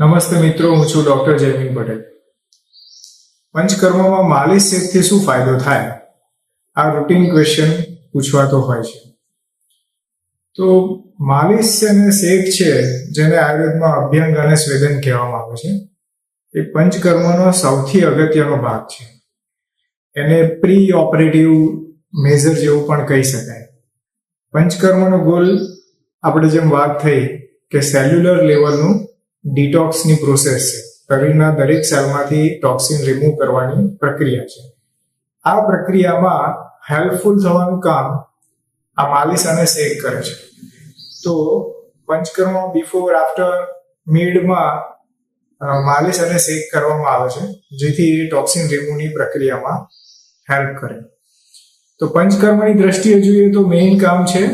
નમસ્તે મિત્રો, હું છું ડોક્ટર જયમીન પટેલ. પંચકર્મમાં માલિશ શેકથી શું ફાયદો થાય? આ રૂટીન ક્વેશ્ચન પૂછવાતો હોય છે. તો માલિશ અને શેક છે, જેને આયુર્વેદમાં અભ્યંગ અને સ્વેદન કહેવામાં આવે છે, એ પંચકર્મનો સૌથી અગત્યનો ભાગ છે. એને પ્રી ઓપરેટિવ મેઝર જેવું પણ કહી શકાય. પંચકર્મનો ગોલ, આપણે જેમ વાત થઈ કે સેલ્યુલર લેવલનું ડિટોક્સની પ્રોસેસ છે. શરીરના દરેક સેલમાંથી ટોક્સિન રિમૂવ કરવાની પ્રક્રિયા છે. આ પ્રક્રિયામાં હેલ્પફુલ થવાનું કામ આ માલિશ અને શેક કરે છે. તો પંચકર્મ બિફોર આફ્ટર મીડમાં માલિશ અને શેક કરવામાં આવે છે. જેથી ટોક્સિન રિમૂવની પ્રક્રિયામાં હેલ્પ કરે. તો પંચકર્મની દ્રષ્ટિએ જોઈએ તો મેઇન કામ છે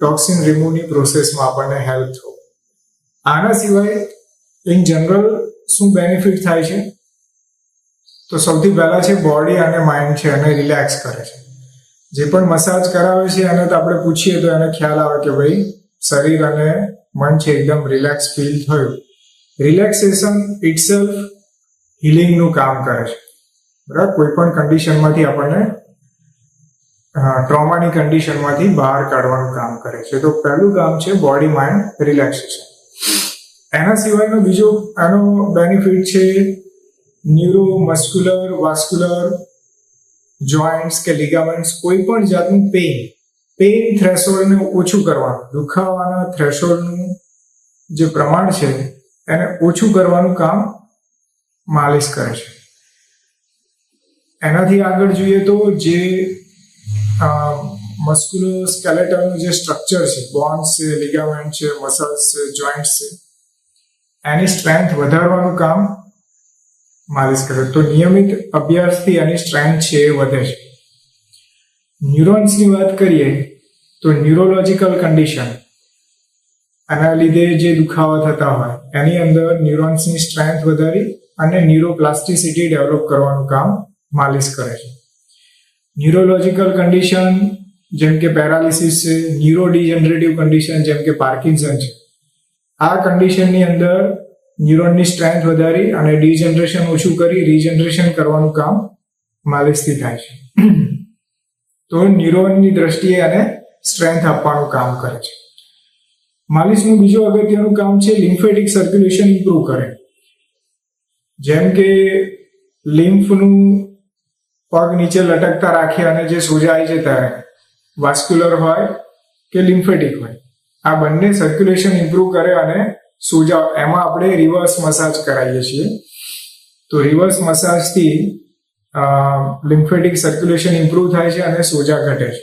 ટોક્સિન રિમૂવની પ્રોસેસમાં આપણને હેલ્પ થવું. આના સિવાય ઇન જનરલ શું બેનિફિટ થાય છે? તો સૌથી પહેલાં છે બોડી અને માઇન્ડ છે અને રિલેક્સ કરે છે. જે પણ મસાજ કરાવે છે અને તો આપણે પૂછીએ તો એને ખ્યાલ આવે કે ભાઈ, શરીર અને મન છે એકદમ રિલેક્સ ફીલ થયું. રિલેક્સેશન ઇટસેલ્ફ હિલિંગનું કામ કરે છે. બરાબર? કોઈ પણ કન્ડિશનમાંથી આપણને ટ્રોમાની કન્ડિશનમાંથી બહાર કાઢવાનું કામ કરે છે. તો પહેલું કામ છે બોડી માઇન્ડ રિલેક્સેશન એના સિવાયનો બીજો આનો બેનિફિટ છે ન્યુરો મસ્ક્યુલર વાસ્ક્યુલર જોઈન્ટ્સ કે લિગામેન્ટ્સ કોઈ પણ જાતનું પેઇન પેઇન થ્રેશોલ્ડને ઓછું કરવાનું. દુખાવાના થ્રેશોલ્ડનું જે પ્રમાણ છે, એને ઓછું કરવાનું કામ માલિશ કરે છે. એનાથી આગળ જોઈએ તો જે મસ્ક્યુલો સ્કેલેટનનું જે સ્ટ્રક્ચર છે બોન્સ છે લિગામેન્ટ છે મસલ્સ છે જોઈન્ટ્સ છે, એની સ્ટ્રેન્થ વધારવાનું કામ માલિશ કરે તો નિયમિત અભ્યાસથી એની સ્ટ્રેન્થ છે એ વધે છે. ન્યુરોન્સની વાત કરીએ, તો ન્યુરોલોજિકલ કન્ડિશન આના લીધે જે દુખાવા થતા હોય, એની અંદર ન્યુરોન્સની સ્ટ્રેન્થ વધારી અને ન્યુરોપ્લાસ્ટિસિટી ડેવલપ કરવાનું કામ માલિશ કરે છે. ન્યુરોલોજિકલ કન્ડિશન જેમ કે પેરાલિસિસ છે ન્યુરો ડિજનરેટિવ કન્ડિશન જેમ કે પાર્કિન્સન છે. આ કન્ડિશનની અંદર ન્યુરોનની સ્ટ્રેન્થ વધારી અને ડિજનરેશન ઓછું કરી રિજનરેશન કરવાનું કામ માલિશથી થાય છે. તો ન્યુરોનની દ્રષ્ટિએ અને સ્ટ્રેન્થ આપવાનું કામ કરે છે. માલિશનું બીજું અગત્યનું કામ છે લિમ્ફેટિક સર્ક્યુલેશન ઇમ્પ્રૂવ કરે. જેમ કે લિમ્ફનું પગ નીચે લટકતા રાખી અને જે સોજાઈ છે ત્યારે વાસ્ક્યુલર હોય કે લિમ્ફેટિક હોય. આ બંને સર્ક્યુલેશન ઇમ્પ્રૂવ કરે અને સોજા, એમાં આપણે રિવર્સ મસાજ કરાવીએ છીએ. તો રિવર્સ મસાજથી લિમ્ફેટિક સર્ક્યુલેશન ઇમ્પ્રૂવ થાય છે અને સોજા ઘટે છે.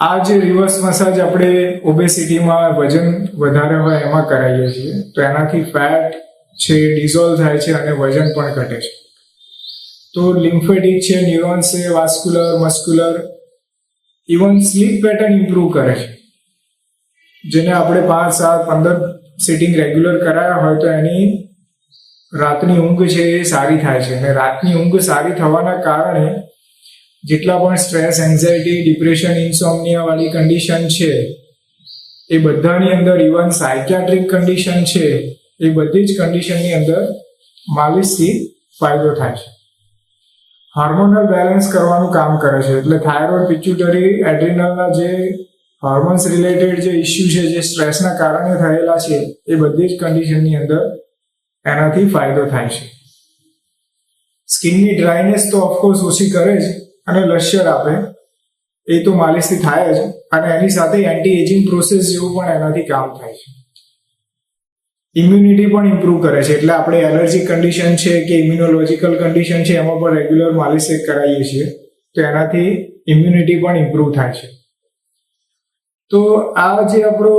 આ જે રિવર્સ મસાજ આપણે ઓબેસિટીમાં વજન વધારે હોય એમાં કરાવીએ છીએ, તો એનાથી ફેટ છે ડિઝોલ્વ થાય છે અને વજન પણ ઘટે છે. તો લિમ્ફેટિક છે ન્યુરોન્સ છે vascular muscular even sleep pattern improve કરે. છે જેને આપણે પાંચ, સાત, પંદર સિટિંગ રેગ્યુલર કરાયા હોય તો એની રાતની ઊંઘ છે એ સારી થાય છે. અને રાતની ઊંઘ સારી થવાના કારણે જેટલા પણ સ્ટ્રેસ એન્ઝાયટી ડિપ્રેશન ઇન્સોમનિયા વાળી કન્ડિશન છે, એ બધાની અંદર ઇવન સાયકિયાટ્રિક કન્ડિશન છે, એ બધી જ કન્ડિશનની અંદર માલિશથી ફાયદો થાય છે. હાર્મોનલ બેલેન્સ કરવાનું કામ કરે છે. એટલે થાઇરોઇડ, પિચ્યુટરી, એડ્રિનલના જે હોર્મોન્સ રિલેટેડ જે ઇસ્યુ છે, જે સ્ટ્રેસના કારણે થયેલા છે, એ બધી જ કન્ડિશનની અંદર એનાથી ફાયદો થાય છે. સ્કિનની ડ્રાયનેસ તો ઓફકોર્સ ઓછી કરે જ અને લશ્યર આપે. એ તો માલિશથી થાય જ અને એની સાથે એન્ટી એજિંગ પ્રોસેસ જેવું પણ એનાથી કામ થાય છે. ઇમ્યુનિટી પણ ઇમ્પ્રૂવ કરે છે. એટલે આપણે એલર્જી કન્ડિશન છે કે ઇમ્યુનોલોજીકલ કન્ડિશન છે, એમાં પણ રેગ્યુલર માલિશ કરાવીએ છીએ. તો એનાથી ઇમ્યુનિટી પણ ઇમ્પ્રૂવ થાય છે. તો આ જે આપણો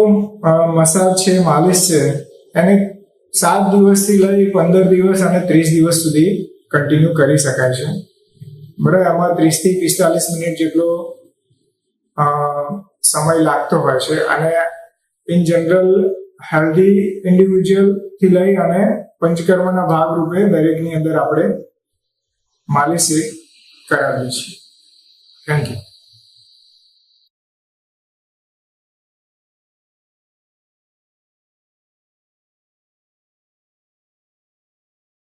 મસાજ છે, માલિશ છે, એને સાત દિવસથી લઈ પંદર દિવસ અને ત્રીસ દિવસ સુધી કન્ટિન્યુ કરી શકાય છે. બરાબર? આમાં ત્રીસથી પિસ્તાલીસ મિનિટ જેટલો સમય લાગતો હોય છે. અને ઇન જનરલ હેલ્ધી ઇન્ડિવિજ્યુઅલથી લઈ અને પંચકર્મના ભાગ રૂપે દરેકની અંદર આપણે માલિશ કરાવીએ છીએ. Thank you